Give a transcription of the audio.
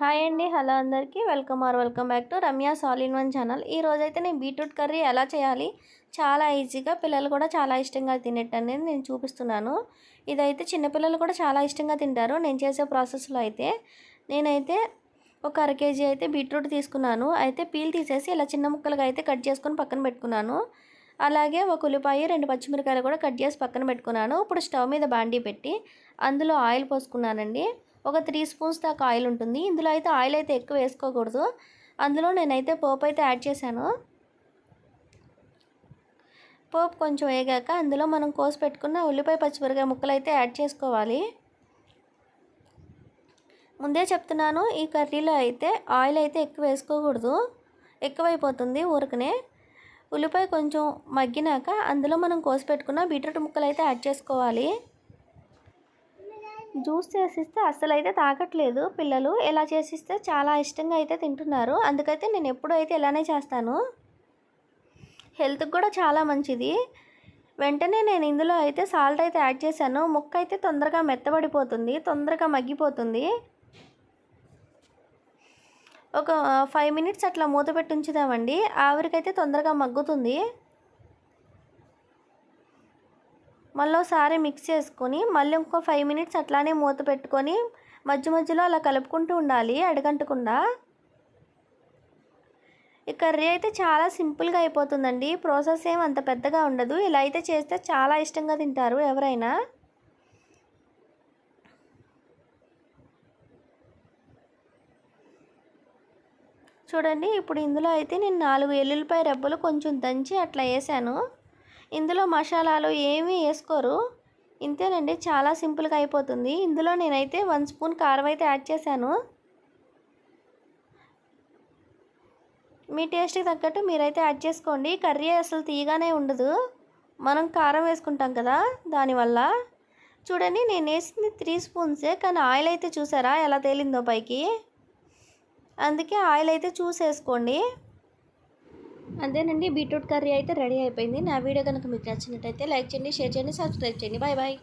Hi అండి hello అందరికీ. Welcome are welcome back to Ramya సాలిన్ one channel. ఈ రోజైతే నేను బీట్రూట్ కర్రీ ఎలా చేయాలి? చాలా ఈజీగా పిల్లలు కూడా చాలా ఇష్టంగా తినేట్టు అనేది నేను చూపిస్తున్నాను. ఇదైతే చిన్నపిల్లలు కూడా చాలా ఇష్టంగా తింటారు. నేను చేసే ప్రాసెస్లో అయితే నేనైతే ఒక అర కేజీ అయితే బీట్రూట్ తీసుకున్నాను. అయితే పీల్ తీసేసి ఇలా చిన్న ముక్కలుగా అయితే కట్ చేసుకొని పక్కన పెట్టుకున్నాను. అలాగే ఒక ఉల్లిపాయ రెండు పచ్చిమిరకాయలు కూడా కట్ చేసి పక్కన పెట్టుకున్నాను. ఇప్పుడు స్టవ్ మీద బాండీ పెట్టి అందులో ఆయిల్ పోసుకున్నానండి. ఒక త్రీ స్పూన్స్ దాకా ఆయిల్ ఉంటుంది. ఇందులో అయితే ఆయిల్ అయితే ఎక్కువ వేసుకోకూడదు. అందులో నేనైతే పోపు అయితే యాడ్ చేశాను. పోపు కొంచెం వేగాక అందులో మనం కోసి పెట్టుకున్న ఉల్లిపాయ పచ్చిమిరకాయ ముక్కలు అయితే యాడ్ చేసుకోవాలి. ముందే చెప్తున్నాను ఈ కర్రీలో అయితే ఆయిల్ అయితే ఎక్కువ వేసుకోకూడదు. ఎక్కువైపోతుంది ఊరికనే. ఉల్లిపాయ కొంచెం మగ్గినాక అందులో మనం కోసి పెట్టుకున్న బీట్రూట్ ముక్కలు అయితే యాడ్ చేసుకోవాలి. జ్యూస్ చేసిస్తే అస్సలు అయితే తాగట్లేదు. పిల్లలు ఎలా చేసిస్తే చాలా ఇష్టంగా అయితే తింటున్నారు. అందుకైతే నేను ఎప్పుడూ అయితే ఇలానే చేస్తాను హెల్త్కి కూడా చాలా మంచిది. వెంటనే నేను ఇందులో అయితే సాల్ట్ అయితే యాడ్ చేశాను. ముక్క అయితే తొందరగా మెత్తబడిపోతుంది తొందరగా మగ్గిపోతుంది. ఒక ఫైవ్ మినిట్స్ అట్లా మూత పెట్టి ఉంచుదామండి. ఆవిరికైతే తొందరగా మగ్గుతుంది. మళ్ళీ ఒకసారి మిక్స్ చేసుకొని మళ్ళీ ఇంకో ఫైవ్ మినిట్స్ అట్లానే మూత పెట్టుకొని మధ్య మధ్యలో అలా కలుపుకుంటూ ఉండాలి అడగంటకుండా. ఈ కర్రీ అయితే చాలా సింపుల్గా అయిపోతుందండి. ప్రాసెస్ ఏం అంత పెద్దగా ఉండదు. ఇలా అయితే చేస్తే చాలా ఇష్టంగా తింటారు ఎవరైనా. చూడండి ఇప్పుడు ఇందులో అయితే నేను నాలుగు ఎల్లుల్లిపాయ రెబ్బలు కొంచెం దంచి అట్లా వేసాను. ఇందులో మసాలాలు ఏమీ వేసుకోరు. ఇంతేనండి చాలా సింపుల్గా అయిపోతుంది. ఇందులో నేనైతే వన్ స్పూన్ కారం అయితే యాడ్ చేశాను. మీ టేస్ట్కి తగ్గట్టు మీరైతే యాడ్ చేసుకోండి. కర్రీ అసలు తీయగానే ఉండదు. మనం కారం వేసుకుంటాం కదా దానివల్ల. చూడండి నేను వేసింది త్రీ స్పూన్సే కానీ ఆయిల్ అయితే చూసారా ఎలా తేలిందో పైకి. అందుకే ఆయిల్ అయితే చూసేసుకోండి. అంతేనండి బీట్రూట్ కర్రీ అయితే రెడీ అయిపోయింది. నా వీడియో కనుక మీకు నచ్చినట్టయితే లైక్ చేయండి షేర్ చేయండి సబ్స్క్రైబ్ చేయండి. Bye bye.